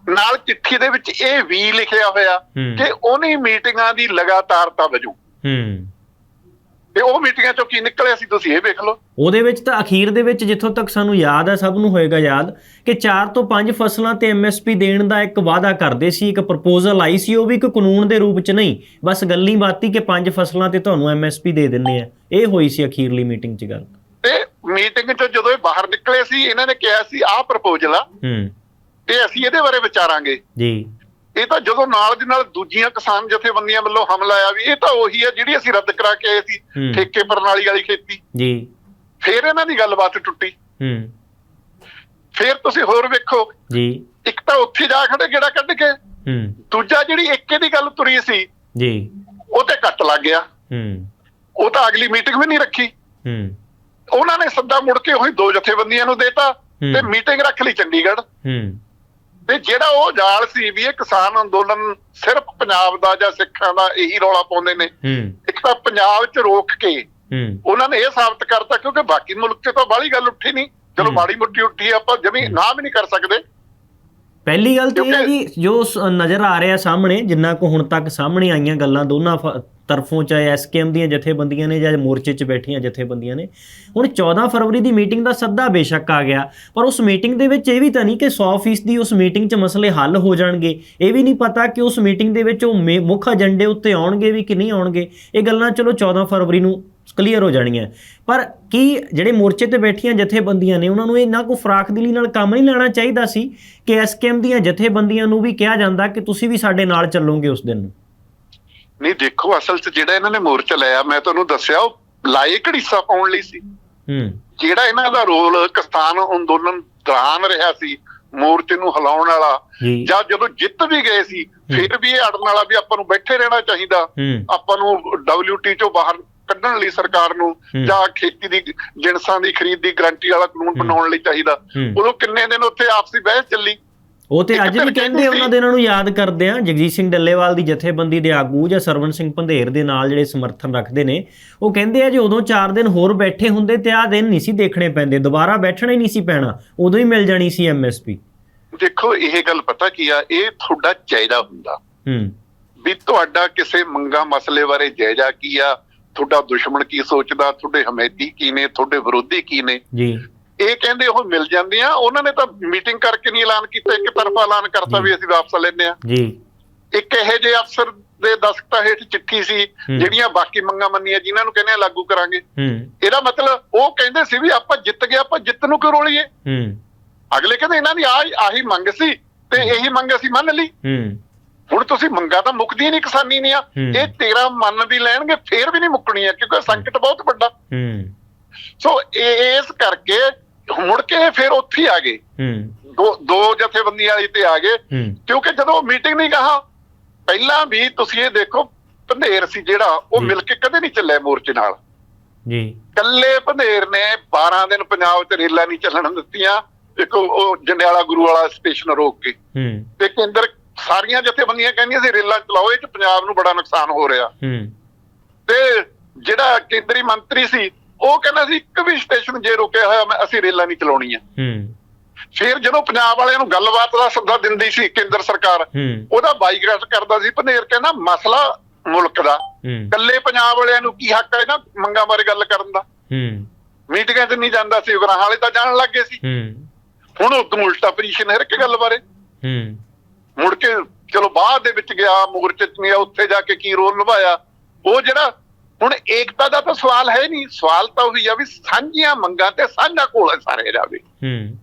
ਨਾਲ ਚਿੱਠੀ ਦੇ ਵਿੱਚ ਇਹ ਵੀ ਲਿਖਿਆ ਹੋਇਆ। ਕਿ ਉਹਨੀ ਮੀਟਿੰਗਾਂ ਦੀ ਲਗਾਤਾਰਤਾ ਵਜੋਂ ਹੂੰ। ਤੇ ਉਹ ਮੀਟਿੰਗਾਂ ਚੋਂ ਕੀ ਨਿਕਲਿਆ ਸੀ ਤੁਸੀਂ ਇਹ ਵੇਖ ਲਓ। ਉਹਦੇ ਵਿੱਚ ਤਾਂ ਅਖੀਰ ਦੇ ਵਿੱਚ ਜਿੱਥੋਂ ਤੱਕ ਸਾਨੂੰ ਯਾਦ ਹੈ ਸਭ ਨੂੰ ਹੋਏਗਾ ਯਾਦ ਕਿ 4 ਤੋਂ 5 ਫਸਲਾਂ ਤੇ ਐਮਐਸਪੀ ਦੇਣ ਦਾ ਇੱਕ ਵਾਅਦਾ ਕਰਦੇ ਸੀ ਇੱਕ ਪ੍ਰਪੋਜ਼ਲ ਆਈ ਸੀ ਉਹ ਵੀ ਇੱਕ ਕਾਨੂੰਨ ਦੇ ਰੂਪ 'ਚ ਨਹੀਂ ਬਸ ਗੱਲੀ ਬਾਤੀ ਕਿ 5 ਫਸਲਾਂ ਤੇ ਤੁਹਾਨੂੰ ਐਮਐਸਪੀ ਦੇ ਦਿੰਨੇ ਆ। ਇਹ ਹੋਈ ਸੀ ਅਖੀਰਲੀ ਮੀਟਿੰਗ 'ਚ ਗੱਲ। ਤੇ ਮੀਟਿੰਗ ਚੋਂ ਜਦੋਂ ਇਹ ਬਾਹਰ ਨਿਕਲੇ ਸੀ ਇਹਨਾਂ ਨੇ ਕਿਹਾ ਸੀ ਆਹ ਪ੍ਰਪੋਜ਼ਲ ਆ ਹੂੰ। ਤੇ ਅਸੀਂ ਇਹਦੇ ਬਾਰੇ ਵਿਚਾਰਾਂਗੇ। ਜੀ। ਇਹ ਤਾਂ ਜਦੋਂ ਨਾਲ ਦੀ ਨਾਲ ਦੂਜੀਆਂ ਕਿਸਾਨ ਜਥੇਬੰਦੀਆਂ ਵੱਲੋਂ ਹਮਲਾ ਆਇਆ ਵੀ ਇਹ ਤਾਂ ਉਹੀ ਹੈ ਜਿਹੜੀ ਅਸੀਂ ਰੱਦ ਕਰਾ ਕੇ ਆਏ ਸੀ। ਠੇਕੇ ਪ੍ਰਣਾਲੀ ਵਾਲੀ ਖੇਤੀ। ਜੀ। ਫਿਰ ਇਹਨਾਂ ਦੀ ਗੱਲਬਾਤ ਟੁੱਟੀ। ਹੂੰ। ਫਿਰ ਤੁਸੀਂ ਹੋਰ ਵੇਖੋ। ਜੀ। ਇੱਕ ਤਾਂ ਉੱਥੇ ਜਾ ਖੜੇ ਗੇੜਾ ਕੱਢ ਕੇ। ਹੂੰ। ਦੂਜਾ ਜਿਹੜੀ ਇੱਕੇ ਦੀ ਗੱਲ ਤੁਰੀ ਸੀ ਜੀ। ਉਹ ਤੇ ਕੱਟ ਲੱਗ ਗਿਆ। ਹੂੰ। ਉਹ ਤਾਂ ਅਗਲੀ ਮੀਟਿੰਗ ਵੀ ਨਹੀਂ ਰੱਖੀ। ਹੂੰ। ਉਹਨਾਂ ਨੇ ਸੱਦਾ ਮੁੜ ਕੇ ਉਹੀ ਦੋ ਜਥੇਬੰਦੀਆਂ ਨੂੰ ਦੇਤਾ ਤੇ। ਮੀਟਿੰਗ ਰੱਖ ਲਈ ਚੰਡੀਗੜ੍ਹ। ਹੂੰ। ਤੇ ਜਿਹੜਾ ਉਹ ਜਾਲ ਸੀ ਵੀ ਇਹ ਕਿਸਾਨ ਅੰਦੋਲਨ ਸਿਰਫ ਪੰਜਾਬ ਦਾ ਜਾਂ ਸਿੱਖਾਂ ਦਾ ਇਹੀ ਰੌਲਾ ਪਾਉਂਦੇ ਨੇ। ਇੱਕ ਤਾਂ ਪੰਜਾਬ 'ਚ ਰੋਕ ਕੇ ਉਹਨਾਂ ਨੇ ਇਹ ਸਾਬਤ ਕਰਤਾ ਕਿਉਂਕਿ ਬਾਕੀ ਮੁਲਕ 'ਚ ਤਾਂ ਬਾਹਲੀ ਗੱਲ ਉੱਠੀ ਨਹੀਂ। ਚਲੋ। ਮਾੜੀ ਮੁੱਟੀ ਉੱਠੀ ਆਪਾਂ ਜਮੀ ਨਾ ਵੀ ਨਹੀਂ ਕਰ ਸਕਦੇ। ਪਹਿਲੀ ਗੱਲ ਤਾਂ ਇਹ ਜੀ ਜੋ ਨਜ਼ਰ ਆ ਰਿਹਾ ਸਾਹਮਣੇ ਜਿੰਨਾ ਕੋ ਹੁਣ ਤੱਕ ਸਾਹਮਣੇ ਆਈਆਂ ਗੱਲਾਂ ਦੋਨਾਂ ਤਰਫੋਂ ਚਾਹੇ ਐਸਕੇਐਮ ਦੀਆਂ ਜਥੇਬੰਦੀਆਂ ਨੇ ਜਾਂ ਮੋਰਚੇ 'ਚ ਬੈਠੀਆਂ ਜਥੇਬੰਦੀਆਂ ਨੇ। ਹੁਣ 14 ਫਰਵਰੀ ਦੀ ਮੀਟਿੰਗ ਦਾ ਸੱਦਾ ਬੇਸ਼ੱਕ ਆ ਗਿਆ, ਪਰ ਉਸ ਮੀਟਿੰਗ ਦੇ ਵਿੱਚ ਇਹ ਵੀ ਤਾਂ ਨਹੀਂ ਕਿ 100% ਦੀ ਉਸ ਮੀਟਿੰਗ 'ਚ ਮਸਲੇ ਹੱਲ ਹੋ ਜਾਣਗੇ। ਇਹ ਵੀ ਨਹੀਂ ਪਤਾ ਕਿ ਉਸ ਮੀਟਿੰਗ ਦੇ ਵਿੱਚ ਉਹ ਮੇ- ਮੁੱਖ ਏਜੰਡੇ ਉੱਤੇ ਆਉਣਗੇ ਵੀ ਕਿ ਨਹੀਂ ਆਉਣਗੇ। ਇਹ ਗੱਲਾਂ ਚਲੋ 14 ਫਰਵਰੀ ਨੂੰ ਕਲੀਅਰ ਹੋ ਜਾਣੀਆਂ ਪਰ ਕੀ ਜਿਹੜੇ ਮੋਰਚੇ ਤੇ ਬੈਠੀਆਂ ਜਥੇਬੰਦੀਆਂ ਨੇ, ਉਹਨਾਂ ਨੂੰ ਇਹਨਾਂ ਕੋ ਫਰਾਖਦਿਲੀ ਨਾਲ ਕੰਮ ਨਹੀਂ ਲੈਣਾ ਚਾਹੀਦਾ ਸੀ ਕਿ ਐਸਕੇਐਮ ਦੀਆਂ ਜਥੇਬੰਦੀਆਂ ਨੂੰ ਵੀ ਕਿਹਾ ਜਾਂਦਾ ਕਿ ਤੁਸੀਂ ਵੀ ਸਾਡੇ ਨਾਲ ਚੱਲੋਗੇ ਉਸ ਦਿਨ ਨੂੰ? ਨਹੀਂ ਦੇਖੋ ਅਸਲ 'ਚ ਜਿਹੜਾ ਇਹਨਾਂ ਨੇ ਮੋਰਚਾ ਲਿਆ ਮੈਂ ਤੁਹਾਨੂੰ ਦੱਸਿਆ ਉਹ ਲਾਏ ਘੜੀਸਾ ਪਾਉਣ ਲਈ ਸੀ। ਹੂੰ। ਜਿਹੜਾ ਇਹਨਾਂ ਦਾ ਰੋਲ ਕਿਸਾਨ ਅੰਦੋਲਨ ਦੌਰਾਨ ਰਿਹਾ ਸੀ ਮੋਰਚੇ ਨੂੰ ਹਿਲਾਉਣ ਵਾਲਾ ਜੀ। ਜਦੋਂ ਜਿੱਤ ਵੀ ਗਏ ਸੀ ਫਿਰ ਵੀ ਇਹ ਅੜਨ ਵਾਲਾ ਵੀ ਆਪਾਂ ਨੂੰ ਬੈਠੇ ਰਹਿਣਾ ਚਾਹੀਦਾ। ਆਪਾਂ ਨੂੰ WT ਚੋਂ ਬਾਹਰ ਕੱਢਣ ਲਈ ਸਰਕਾਰ ਨੂੰ। ਜਾਂ ਖੇਤੀ ਦੀ ਜਿਣਸਾਂ ਦੀ ਖਰੀਦ ਦੀ ਗਾਰੰਟੀ ਵਾਲਾ ਕਾਨੂੰਨ ਬਣਾਉਣ ਲਈ ਚਾਹੀਦਾ। ਉਦੋਂ ਕਿੰਨੇ ਦਿਨ ਉੱਥੇ ਆਪਸੀ ਬਹਿਸ ਚੱਲੀ? ਉਹ ਤੇ ਅੱਜ ਵੀ ਕਹਿੰਦੇ ਉਹਨਾਂ ਦਿਨਾਂ ਨੂੰ ਯਾਦ ਕਰਦੇ ਆ ਜਗਜੀਤ ਸਿੰਘ ਡੱਲੇਵਾਲ ਦੀ ਜਥੇਬੰਦੀ ਦੇ ਆਗੂ ਜਾਂ ਸਰਵਣ ਸਿੰਘ ਪੰਧੇਰ ਦੇ ਨਾਲ ਜਿਹੜੇ ਸਮਰਥਨ ਰੱਖਦੇ ਨੇ ਉਹ ਕਹਿੰਦੇ ਆ ਜੇ ਉਦੋਂ 4 ਦਿਨ ਹੋਰ ਬੈਠੇ ਹੁੰਦੇ ਤੇ ਆਹ ਦਿਨ ਨਹੀਂ ਸੀ ਦੇਖਣੇ ਪੈਂਦੇ ਦੁਬਾਰਾ ਬੈਠਣਾ ਹੀ ਨਹੀਂ ਸੀ ਪੈਣਾ ਉਦੋਂ ਹੀ ਮਿਲ ਜਾਣੀ ਸੀ ਐਮਐਸਪੀ ਦੇਖੋ ਇਹ ਗੱਲ ਪਤਾ ਕੀ ਆ ਇਹ ਤੁਹਾਡਾ ਚਾਹੀਦਾ ਹੁੰਦਾ। ਹੂੰ। ਵੀ ਤੁਹਾਡਾ ਕਿਸੇ ਮੰਗਾ ਮਸਲੇ ਬਾਰੇ ਜਾਇਜ਼ਾ ਕੀ ਆ ਤੁਹਾਡਾ ਦੁਸ਼ਮਣ ਕੀ ਸੋਚਦਾ ਤੁਹਾਡੇ ਹਮੈਤੀ ਕੀ ਨੇ ਤੁਹਾਡੇ ਵਿਰੋਧੀ ਕੀ ਨੇ? ਜੀ। ਇਹ ਕਹਿੰਦੇ ਉਹ ਮਿਲ ਜਾਂਦੇ ਆ ਉਹਨਾਂ ਨੇ ਤਾਂ ਮੀਟਿੰਗ ਕਰਕੇ ਨਹੀਂ ਐਲਾਨ ਕੀਤਾ ਇੱਕ ਤਰਫਾ ਐਲਾਨ ਕਰਤਾ ਵੀ ਅਸੀਂ ਵਾਪਸ ਲੈਂਦੇ ਆ ਜੀ। ਇੱਕ ਇਹੋ ਜਿਹੇ ਅਫਸਰ ਦੇ ਦਸਖਤਾਂ ਹੇਠ ਚਿੱਠੀ ਸੀ। ਜਿਹੜੀਆਂ ਬਾਕੀ ਮੰਗਾਂ ਮੰਨੀਆਂ ਜਿਨ੍ਹਾਂ ਨੂੰ ਕਹਿੰਦੇ ਆ ਲਾਗੂ ਕਰਾਂਗੇ। ਹੂੰ। ਇਹਦਾ ਮਤਲਬ ਉਹ ਕਹਿੰਦੇ ਸੀ ਵੀ ਆਪਾਂ ਜਿੱਤ ਗਏ ਆਪਾਂ ਜਿੱਤ ਨੂੰ ਕਿਉਂ ਰੋਲੀਏ? ਹੂੰ। ਅਗਲੇ ਕਹਿੰਦੇ ਇਹਨਾਂ ਦੀ ਆਹ ਆਹੀ ਮੰਗ ਸੀ ਤੇ ਇਹੀ ਮੰਗ ਅਸੀਂ ਮੰਨ ਲਈ। ਹੂੰ। ਹੁਣ ਤੁਸੀਂ ਮੰਗਾ ਤਾਂ ਮੁੱਕਦੀ ਨਹੀਂ ਕਿਸਾਨੀ ਨਹੀਂ ਆ। ਇਹ 13 ਮੰਨ ਵੀ ਲੈਣਗੇ ਫੇਰ ਵੀ ਨਹੀਂ ਮੁੱਕਣੀ ਆ ਕਿਉਂਕਿ ਸੰਕਟ ਬਹੁਤ ਵੱਡਾ। ਹੂੰ। ਸੋ ਇਸ ਕਰਕੇ ਮੁੜ ਕੇ ਫੇਰ ਉੱਥੇ ਆ ਗਏ। ਹੂੰ। ਦੋ ਦੋ ਜਥੇਬੰਦੀਆਂ ਵਾਲੀ ਤੇ ਆ ਗਏ। ਕਿਉਂਕਿ ਜਦੋਂ ਮੀਟਿੰਗ ਨਹੀਂ ਕਹਾ ਪਹਿਲਾਂ ਵੀ ਤੁਸੀਂ ਇਹ ਦੇਖੋ ਭੰਦੇਰ ਸੀ ਜਿਹੜਾ ਉਹ। ਮਿਲ ਕੇ ਕਦੇ ਨਹੀਂ ਚੱਲਿਆ ਮੋਰਚੇ ਨਾਲ। ਜੀ। ਕੱਲੇ ਭੰਦੇਰ ਨੇ 12 ਦਿਨ ਪੰਜਾਬ 'ਚ ਰੇਲਾਂ ਨਹੀਂ ਚੱਲਣ ਦਿੱਤੀਆਂ। ਇੱਕ ਉਹ ਉਹ ਜੰਡਿਆਲਾ ਗੁਰੂ ਵਾਲਾ ਸਟੇਸ਼ਨ ਰੋਕ ਕੇ। ਹੂੰ। ਤੇ ਕੇਂਦਰ ਸਾਰੀਆਂ ਜਥੇਬੰਦੀਆਂ ਕਹਿੰਦੀਆਂ ਸੀ ਰੇਲਾਂ ਚਲਾਓ ਇਹ 'ਚ ਪੰਜਾਬ ਨੂੰ ਬੜਾ ਨੁਕਸਾਨ ਹੋ ਰਿਹਾ। ਹੂੰ। ਤੇ ਜਿਹੜਾ ਕੇਂਦਰੀ ਮੰਤਰੀ ਸੀ ਉਹ ਕਹਿੰਦਾ ਸੀ ਇੱਕ ਵੀ ਸਟੇਸ਼ਨ ਜੇ ਰੁਕਿਆ ਹੋਇਆ ਮੈਂ ਅਸੀਂ ਰੇਲਾਂ ਨਹੀਂ ਚਲਾਉਣੀਆਂ। ਹੂੰ। ਫਿਰ ਜਦੋਂ ਪੰਜਾਬ ਵਾਲਿਆਂ ਨੂੰ ਗੱਲਬਾਤ ਦਾ ਸੱਦਾ ਦਿੰਦੀ ਸੀ ਕੇਂਦਰ ਸਰਕਾਰ ਉਹਦਾ ਬਾਈਕਾਟ ਕਰਦਾ ਸੀ ਭਨੇਰ ਕਹਿੰਦਾ ਮਸਲਾ ਮੁਲਕ ਦਾ। ਕੱਲੇ ਪੰਜਾਬ ਵਾਲਿਆਂ ਨੂੰ ਕੀ ਹੱਕ ਹੈ ਇਹਨਾਂ ਮੰਗਾਂ ਬਾਰੇ ਗੱਲ ਕਰਨ ਦਾ? ਹੂੰ। ਮੀਟਿੰਗਾਂ 'ਚ ਨਹੀਂ ਜਾਂਦਾ ਸੀ ਉਗਰਾਂ ਵਾਲੇ ਤਾਂ ਜਾਣ ਲੱਗ ਗਏ ਸੀ। ਹੂੰ। ਹੁਣ ਉਦੋਂ ਉਲਟਾ ਪੋਜੀਸ਼ਨ ਹੈ ਕਿ ਗੱਲ ਬਾਰੇ। ਹੂੰ। ਮੁੜ ਕੇ ਚਲੋ ਬਾਅਦ ਦੇ ਵਿੱਚ ਗਿਆ ਮੋਰਚੇ 'ਚ ਗਿਆ ਉੱਥੇ ਜਾ ਕੇ ਕੀ ਰੋਲ ਨਿਭਾਇਆ। ਉਹ ਜਿਹੜਾ ਹੁਣ ਏਕਤਾ ਦਾ ਤਾਂ ਸਵਾਲ ਹੈ ਨਹੀਂ। ਸਵਾਲ ਤਾਂ ਉਹੀ ਆ ਵੀ ਸਾਂਝੀਆਂ ਮੰਗਾਂ ਤੇ ਸਾਂਝਾ ਕੋਲ ਸਾਰੇ ਜਾਵੇ ਹੂੰ।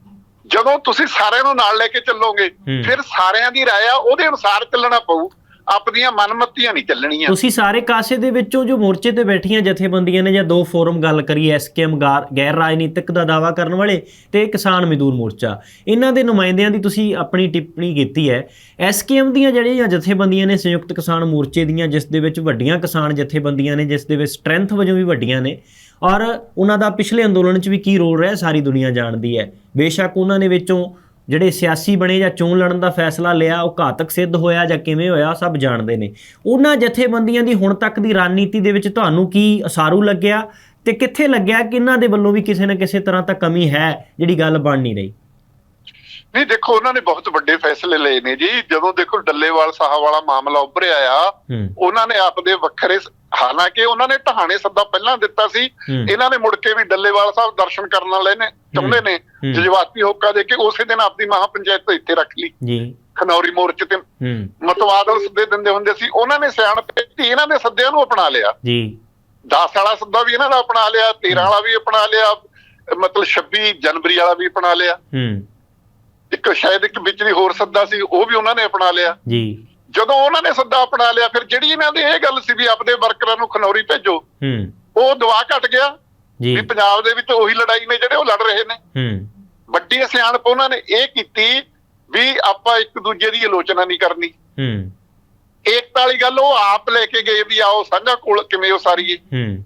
ਜਦੋਂ ਤੁਸੀਂ ਸਾਰਿਆਂ ਨੂੰ ਨਾਲ ਲੈ ਕੇ ਚੱਲੋਗੇ। ਫਿਰ ਸਾਰਿਆਂ ਦੀ ਰਾਏ ਆ ਉਹਦੇ ਅਨੁਸਾਰ ਚੱਲਣਾ ਪਊ। ਆਪਣੀਆਂ ਮਨਮਤੀਆਂ ਨਹੀਂ ਚੱਲਣੀਆਂ। ਤੁਸੀਂ ਸਾਰੇ ਕਾਸੇ ਦੇ ਵਿੱਚੋਂ ਜੋ ਮੋਰਚੇ ਤੇ ਬੈਠੀਆਂ ਜਥੇਬੰਦੀਆਂ ਨੇ ਜਾਂ ਦੋ ਫੋਰਮ ਗੱਲ ਕਰੀ ਐਸਕੇਐਮ ਗੈਰ ਰਾਜਨੀਤਿਕ ਦਾ ਦਾਵਾ ਕਰਨ ਵਾਲੇ ਤੇ ਕਿਸਾਨ ਮਜ਼ਦੂਰ ਮੋਰਚਾ। ਇਹਨਾਂ ਦੇ ਨੁਮਾਇੰਦਿਆਂ ਦੀ ਤੁਸੀਂ ਆਪਣੀ ਟਿੱਪਣੀ ਕੀਤੀ ਹੈ। ਐਸਕੇਐਮ ਦੀਆਂ ਜਿਹੜੀਆਂ ਜਥੇਬੰਦੀਆਂ ਨੇ ਸੰਯੁਕਤ ਕਿਸਾਨ ਮੋਰਚੇ ਦੀਆਂ, ਜਿਸ ਦੇ ਵਿੱਚ ਵੱਡੀਆਂ ਕਿਸਾਨ ਜਥੇਬੰਦੀਆਂ ਨੇ, ਜਿਸ ਦੇ ਵਿੱਚ ਸਟਰੈਂਥ ਵਜੋਂ ਵੀ ਵੱਡੀਆਂ ਨੇ, ਔਰ ਉਹਨਾਂ ਦਾ ਪਿਛਲੇ ਅੰਦੋਲਨ 'ਚ ਵੀ ਕੀ ਰੋਲ ਰਿਹਾ, ਸਾਰੀ ਦੁਨੀਆ ਜਾਣਦੀ ਹੈ। ਬੇਸ਼ੱਕ ਉਹਨਾਂ ਨੇ ਵਿੱਚੋਂ ਜਿਹੜੇ ਸਿਆਸੀ ਬਣੇ ਜਾਂ ਚੋਣ ਲੜਨ ਦਾ ਫੈਸਲਾ ਲਿਆ, ਉਹ ਘਾਤਕ ਸਿੱਧ ਹੋਇਆ ਜਾਂ ਕਿਵੇਂ ਹੋਇਆ ਸਭ ਜਾਣਦੇ ਨੇ। ਉਹਨਾਂ ਜਥੇਬੰਦੀਆਂ ਦੀ ਹੁਣ ਤੱਕ ਦੀ ਰਣਨੀਤੀ ਦੇ ਵਿੱਚ ਤੁਹਾਨੂੰ ਕੀ ਅਸਾਰੂ ਲੱਗਿਆ ਤੇ ਕਿੱਥੇ ਲੱਗਿਆ ਕਿ ਇਹਨਾਂ ਦੇ ਵੱਲੋਂ ਵੀ ਕਿਸੇ ਨਾ ਕਿਸੇ ਤਰ੍ਹਾਂ ਤਾਂ ਕਮੀ ਹੈ ਜਿਹੜੀ ਗੱਲ ਬਣ ਨਹੀਂ ਰਹੀ? ਨਹੀਂ ਦੇਖੋ ਉਹਨਾਂ ਨੇ ਬਹੁਤ ਵੱਡੇ ਫੈਸਲੇ ਲਏ ਨੇ ਜੀ। ਜਦੋਂ ਦੇਖੋ ਡੱਲੇਵਾਲ ਸਾਹਿਬ ਵਾਲਾ ਮਾਮਲਾ ਉੱਭਰਿਆ ਆ ਉਹਨਾਂ ਨੇ ਆਪਦੇ ਵੱਖਰੇ ਹਾਲਾਂਕਿ ਉਹਨਾਂ ਨੇ ਢਹਾਣੇ ਸੱਦਾ ਪਹਿਲਾਂ ਦਿੱਤਾ ਸੀ। ਇਹਨਾਂ ਨੇ ਮੁੜ ਕੇ ਵੀ ਡੱਲੇਵਾਲ ਸਾਹਿਬ ਦਰਸ਼ਨ ਕਰਨ ਵਾਲੇ ਨੇ ਚਾਹੁੰਦੇ ਨੇ। ਜਜ਼ਬਾਤੀ ਹੋਕਾ ਦੇ ਕੇ ਉਸੇ ਦਿਨ ਆਪਦੀ ਮਹਾ ਪੰਚਾਇਤ ਇੱਥੇ ਰੱਖ ਲਈ। ਜੀ। ਖਨੌਰੀ ਮੋਰਚੇ ਤੇ ਮਤਵਾਦਲ ਸੱਦੇ ਦਿੰਦੇ ਹੁੰਦੇ ਸੀ। ਉਹਨਾਂ ਨੇ ਸਿਆਣਪ ਦਿੱਤੀ ਇਹਨਾਂ ਦੇ ਸੱਦਿਆਂ ਨੂੰ ਅਪਣਾ ਲਿਆ। ਜੀ। 10 ਵਾਲਾ ਸੱਦਾ ਵੀ ਇਹਨਾਂ ਦਾ ਅਪਣਾ ਲਿਆ 13 ਵਾਲਾ ਵੀ ਅਪਣਾ ਲਿਆ ਮਤਲਬ 26 ਜਨਵਰੀ ਵਾਲਾ ਵੀ ਅਪਣਾ ਲਿਆ। ਹੂੰ। ਇੱਕ ਸ਼ਾਇਦ ਇੱਕ ਵਿੱਚ ਦੀ ਹੋਰ ਸੱਦਾ ਸੀ ਉਹ ਵੀ ਉਹਨਾਂ ਨੇ ਅਪਣਾ ਲਿਆ। ਜੀ। ਜਦੋਂ ਉਹਨਾਂ ਨੇ ਸੱਦਾ ਅਪਣਾ ਲਿਆ ਫਿਰ ਜਿਹੜੀ ਇਹਨਾਂ ਦੀ ਇਹ ਗੱਲ ਸੀ ਵੀ ਆਪਦੇ ਵਰਕਰਾਂ ਨੂੰ ਖਨੌਰੀ ਭੇਜੋ ਹੂੰ। ਉਹ ਦਵਾ ਘਟ ਗਿਆ ਜੀ। ਵੀ ਪੰਜਾਬ ਦੇ ਵਿੱਚ ਉਹੀ ਲੜਾਈ ਨੇ ਜਿਹੜੇ ਉਹ ਲੜ ਰਹੇ ਨੇ। ਹੂੰ। ਵੱਡੀ ਸਿਆਣਪ ਉਹਨਾਂ ਨੇ ਇਹ ਕੀਤੀ ਵੀ ਆਪਾਂ ਇੱਕ ਦੂਜੇ ਦੀ ਆਲੋਚਨਾ ਨਹੀਂ ਕਰਨੀ। ਹੂੰ। ਏਕਤਾ ਵਾਲੀ ਗੱਲ ਉਹ ਆਪ ਲੈ ਕੇ ਗਏ ਵੀ ਆਓ ਸਾਂਝਾ ਕੋਲ ਕਿਵੇਂ ਉਸਾਰੀਏ ਹੂੰ।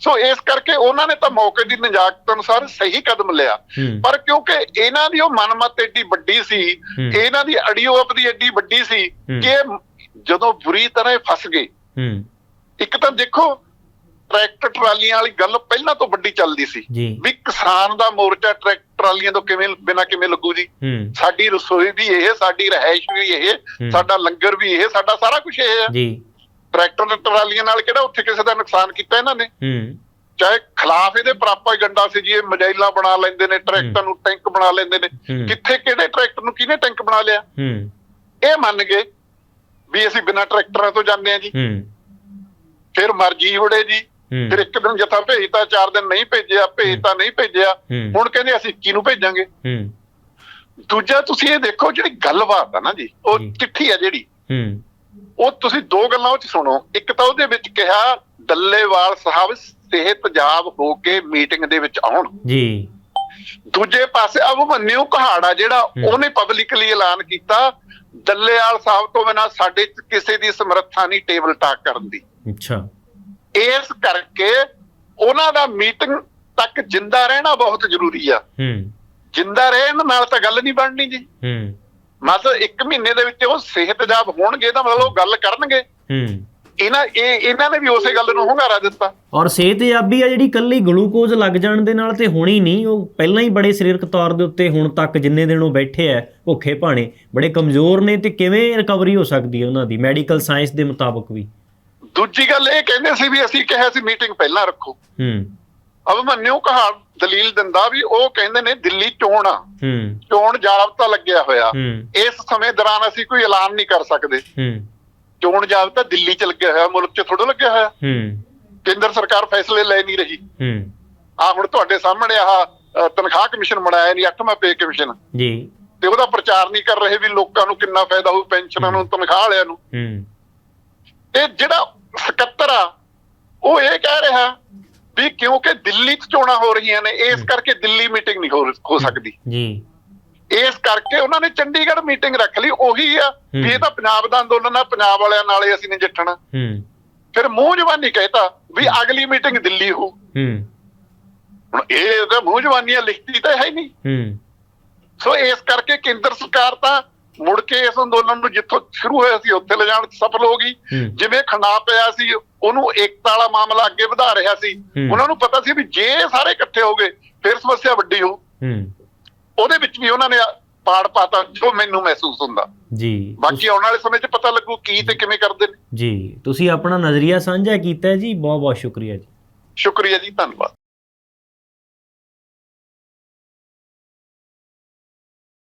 ਸੋ ਇਸ ਕਰਕੇ ਉਹਨਾਂ ਨੇ ਤਾਂ ਮੌਕੇ ਦੀ ਨਜਾਕਤ ਅਨੁਸਾਰ ਸਹੀ ਕਦਮ ਲਿਆ। ਪਰ ਕਿਉਂਕਿ ਇਹਨਾਂ ਦੀ ਉਹ ਮਨਮਤ ਏਡੀ ਵੱਡੀ ਸੀ ਇਹਨਾਂ ਦੀ ਅੜੀਓਪ ਦੀ ਏਡੀ ਵੱਡੀ ਸੀ ਕਿ ਜਦੋਂ ਬੁਰੀ ਤਰ੍ਹਾਂ ਫਸ ਗਏ। ਇੱਕ ਤਾਂ ਦੇਖੋ ਟਰੈਕਟਰ ਟਰਾਲੀਆਂ ਵਾਲੀ ਗੱਲ ਪਹਿਲਾਂ ਤੋਂ ਵੱਡੀ ਚੱਲਦੀ ਸੀ। ਵੀ ਕਿਸਾਨ ਦਾ ਮੋਰਚਾ ਟਰੈਕਟਰ ਟਰਾਲੀਆਂ ਤੋਂ ਕਿਵੇਂ ਬਿਨਾਂ ਕਿਵੇਂ ਲੱਗੂ ਜੀ? ਸਾਡੀ ਰਸੋਈ ਵੀ ਇਹ ਸਾਡੀ ਰਹਿائش ਵੀ ਇਹ ਸਾਡਾ ਲੰਗਰ ਵੀ ਇਹ ਸਾਡਾ ਸਾਰਾ ਕੁਝ ਇਹ ਹੈ। ਟਰੈਕਟਰ ਤੇ ਟਰਾਲੀਆਂ ਨਾਲ ਕਿਹੜਾ ਉੱਥੇ ਕਿਸੇ ਦਾ ਨੁਕਸਾਨ ਕੀਤਾ ਇਹਨਾਂ ਨੇ? ਹੂੰ। ਚਾਹੇ ਖਿਲਾਫ ਇਹਦੇ ਪ੍ਰਾਪਾਗੈਂਡਾ ਸੀ ਜੀ ਇਹ ਮਜਾਈਲਾਂ ਬਣਾ ਲੈਂਦੇ ਨੇ ਟਰੈਕਟਰ ਨੂੰ ਟੈਂਕ ਬਣਾ ਲੈਂਦੇ ਨੇ। ਕਿੱਥੇ ਕਿਹੜੇ ਟਰੈਕਟਰ ਨੂੰ ਕਿਹਨੇ ਟੈਂਕ ਬਣਾ ਲਿਆ? ਹੂੰ। ਇਹ ਮੰਨ ਗਏ ਵੀ ਅਸੀਂ ਬਿਨਾਂ ਟਰੈਕਟਰਾਂ ਤੋਂ ਜਾਂਦੇ ਆ ਜੀ। ਹੂੰ। ਫਿਰ ਮਰਜ਼ੀ ਉੜੇ ਜੀ। ਫਿਰ ਇੱਕ ਦਿਨ ਜਥਾ ਭੇਜਤਾ ਚਾਰ ਦਿਨ ਨਹੀਂ ਭੇਜਿਆ ਭੇਜਤਾ ਨਹੀਂ ਭੇਜਿਆ। ਹੁਣ ਕਹਿੰਦੇ ਅਸੀਂ 21 ਨੂੰ ਭੇਜਾਂਗੇ। ਹੂੰ। ਦੂਜਾ ਤੁਸੀਂ ਇਹ ਦੇਖੋ ਜਿਹੜੀ ਗੱਲਬਾਤ ਆ ਨਾ ਜੀ ਉਹ। ਚਿੱਠੀ ਆ ਜਿਹੜੀ। ਹੂੰ। ਉਹ ਤੁਸੀਂ ਦੋ ਗੱਲਾਂ ਉਹ ਚ ਸੁਣੋ। ਇੱਕ ਤਾਂ ਉਹਦੇ ਵਿੱਚ ਕਿਹਾ ਡੱਲੇਵਾਲ ਸਾਹਿਬ ਸਿਹਤਯਾਬ ਹੋ ਕੇ ਮੀਟਿੰਗ ਦੇ ਵਿੱਚ ਆਉਣ। ਜੀ। ਦੂਜੇ ਪਾਸੇ ਅਭਮਨਿਊ ਕਹਾੜਾ ਜਿਹੜਾ। ਉਹਨੇ ਪਬਲਿਕਲੀ ਐਲਾਨ ਕੀਤਾ ਦੱਲੇਵਾਲ ਸਾਹਿਬ ਤੋਂ ਬਿਨਾਂ ਸਾਡੇ ਕਿਸੇ ਦੀ ਸਮਰੱਥਾ ਨਹੀਂ ਟੇਬਲ ਟਾਕ ਕਰਨ ਦੀ। ਅੱਛਾ। ਇਸ ਕਰਕੇ ਉਹਨਾਂ ਦਾ ਮੀਟਿੰਗ ਤੱਕ ਜਿੰਦਾ ਰਹਿਣਾ ਬਹੁਤ ਜ਼ਰੂਰੀ ਆ। ਹੂੰ। ਜਿੰਦਾ ਰਹਿਣ ਨਾਲ ਤਾਂ ਗੱਲ ਨਹੀਂ ਬਣਨੀ ਜੀ। ਹੂੰ। ਮਤਲਬ ਇੱਕ ਮਹੀਨੇ ਦੇ ਵਿੱਚ ਉਹ ਸਿਹਤਯਾਬ ਹੋਣਗੇ ਤਾਂ ਮਤਲਬ ਉਹ ਗੱਲ ਕਰਨਗੇ। ਹੂੰ। ਇਹਨਾਂ ਇਹ ਇਹਨਾਂ ਨੇ ਵੀ ਉਸੇ ਗੱਲ ਨੂੰ ਹੁੰਗਾਰਾ ਦਿੱਤਾ। ਔਰ ਸਿਹਤਯਾਬੀ ਆ ਜਿਹੜੀ ਕੱਲੀ ਗਲੂਕੋਜ਼ ਲੱਗ ਜਾਣ ਦੇ ਨਾਲ ਤੇ ਹੋਣੀ ਨਹੀਂ ਉਹ ਪਹਿਲਾਂ ਹੀ ਬੜੇ ਸਰੀਰਕ ਤੌਰ ਦੇ ਉੱਤੇ ਹੁਣ ਤੱਕ ਜਿੰਨੇ ਦਿਨ ਉਹ ਬੈਠੇ ਐ ਭੁੱਖੇ ਭਾਣੇ ਬੜੇ ਕਮਜ਼ੋਰ ਨੇ ਤੇ ਕਿਵੇਂ ਰਿਕਵਰੀ ਹੋ ਸਕਦੀ ਹੈ ਉਹਨਾਂ ਦੀ ਮੈਡੀਕਲ ਸਾਇੰਸ ਦੇ ਮੁਤਾਬਕ ਵੀ। ਦੂਜੀ ਗੱਲ ਇਹ ਕਹਿੰਦੇ ਸੀ ਵੀ ਅਸੀਂ ਕਿਹਾ ਸੀ ਮੀਟਿੰਗ ਪਹਿਲਾਂ ਰੱਖੋ। ਹੂੰ। ਅਭਮਨਿਊ ਕਹਾ ਦਲੀਲ ਦਿੰਦਾ ਵੀ ਉਹ ਕਹਿੰਦੇ ਨੇ ਦਿੱਲੀ ਚੋਣ ਆ। ਹੂੰ। ਚੋਣ ਜਾਬਤਾ ਲੱਗਿਆ ਹੋਇਆ। ਇਸ ਸਮੇਂ ਦੌਰਾਨ ਅਸੀਂ ਕੋਈ ਐਲਾਨ ਨਹੀਂ ਕਰ ਸਕਦੇ। ਹੂੰ। ਚੋਣ ਜਾਬਤਾ ਦਿੱਲੀ ਚ ਲੱਗਿਆ ਹੋਇਆ ਮੁਲਕ ਚ ਥੋੜਾ ਲੱਗਿਆ ਹੋਇਆ। ਹੂੰ। ਕੇਂਦਰ ਸਰਕਾਰ ਫੈਸਲੇ ਲੈ ਨਹੀਂ ਰਹੀ। ਹੂੰ। ਆ ਹੁਣ ਤੁਹਾਡੇ ਸਾਹਮਣੇ ਆਹ ਅ, ਤਨਖਾਹ ਕਮਿਸ਼ਨ ਬਣਾਇਆ ਨਹੀਂ 8ਵਾਂ ਪੇ ਕਮਿਸ਼ਨ। ਜੀ। ਤੇ ਉਹਦਾ ਪ੍ਰਚਾਰ ਨਹੀਂ ਕਰ ਰਹੇ ਵੀ ਲੋਕਾਂ ਨੂੰ ਕਿੰਨਾ ਫਾਇਦਾ ਹੋਊ ਪੈਨਸ਼ਨਾਂ ਨੂੰ ਤਨਖਾਹ ਵਾਲਿਆਂ ਨੂੰ। ਹੂੰ। ਇਹ ਜਿਹੜਾ ਸਕੱਤਰ ਆ ਉਹ ਇਹ ਕਹਿ ਰਿਹਾ ਵੀ ਕਿਉਂਕਿ ਦਿੱਲੀ 'ਚ ਚੋਣਾਂ ਹੋ ਰਹੀਆਂ ਨੇ ਇਸ ਕਰਕੇ ਦਿੱਲੀ ਮੀਟਿੰਗ ਨਹੀਂ ਹੋ ਸਕਦੀ। ਜੀ। ਇਸ ਕਰਕੇ ਉਹਨਾਂ ਨੇ ਚੰਡੀਗੜ੍ਹ ਮੀਟਿੰਗ ਰੱਖ ਲਈ ਉਹੀ ਆ। ਵੀ। ਇਹ ਤਾਂ ਪੰਜਾਬ ਦਾ ਅੰਦੋਲਨ ਆ ਪੰਜਾਬ ਵਾਲਿਆਂ ਨਾਲ ਹੀ ਅਸੀਂ ਨਜਿੱਠਣਾ ਹੂੰ। ਫਿਰ ਮੂੰਹ ਜਵਾਨੀ ਕਹਿਤਾ ਵੀ ਅਗਲੀ ਮੀਟਿੰਗ ਦਿੱਲੀ ਹੋ ਹੂੰ। ਹੁਣ ਇਹ ਤਾਂ ਮੂੰਹ ਜਵਾਨੀਆਂ ਲਿਖਤੀ ਤਾਂ ਹੈ ਹੀ ਨਹੀਂ। ਹੂੰ। ਸੋ ਇਸ ਕਰਕੇ ਕੇਂਦਰ ਸਰਕਾਰ ਤਾਂ ਮੁੜ ਕੇ ਇਸ ਅੰਦੋਲਨ ਨੂੰ ਜਿੱਥੋਂ ਸ਼ੁਰੂ ਹੋਇਆ ਸੀ ਉੱਥੇ ਲਿਜਾਣ ਸਫਲ ਹੋ ਗਈ। ਜਿਵੇਂ ਖੰਡਾ ਪਿਆ ਸੀ ਉਹਨੂੰ ਏਕਤਾ ਵਾਲਾ ਮਾਮਲਾ ਅੱਗੇ ਵਧਾ ਰਿਹਾ ਸੀ। ਉਹਨਾਂ ਨੂੰ ਪਤਾ ਸੀ ਵੀ ਜੇ ਸਾਰੇ ਇਕੱਠੇ ਹੋ ਗਏ ਫਿਰ ਸਮੱਸਿਆ ਵੱਡੀ ਹੋ। ਉਹਦੇ ਵਿੱਚ ਵੀ ਉਹਨਾਂ ਨੇ ਪਾੜ ਪਾਤਾ ਜੋ ਮੈਨੂੰ ਮਹਿਸੂਸ ਹੁੰਦਾ। ਜੀ। ਬਾਕੀ ਆਉਣ ਵਾਲੇ ਸਮੇਂ 'ਚ ਪਤਾ ਲੱਗੂ ਕੀ ਤੇ ਕਿਵੇਂ ਕਰਦੇ ਨੇ। ਜੀ। ਤੁਸੀਂ ਆਪਣਾ ਨਜ਼ਰੀਆ ਸਾਂਝਾ ਕੀਤਾ ਜੀ ਬਹੁਤ ਬਹੁਤ ਸ਼ੁਕਰੀਆ ਜੀ। ਸ਼ੁਕਰੀਆ ਜੀ ਧੰਨਵਾਦ।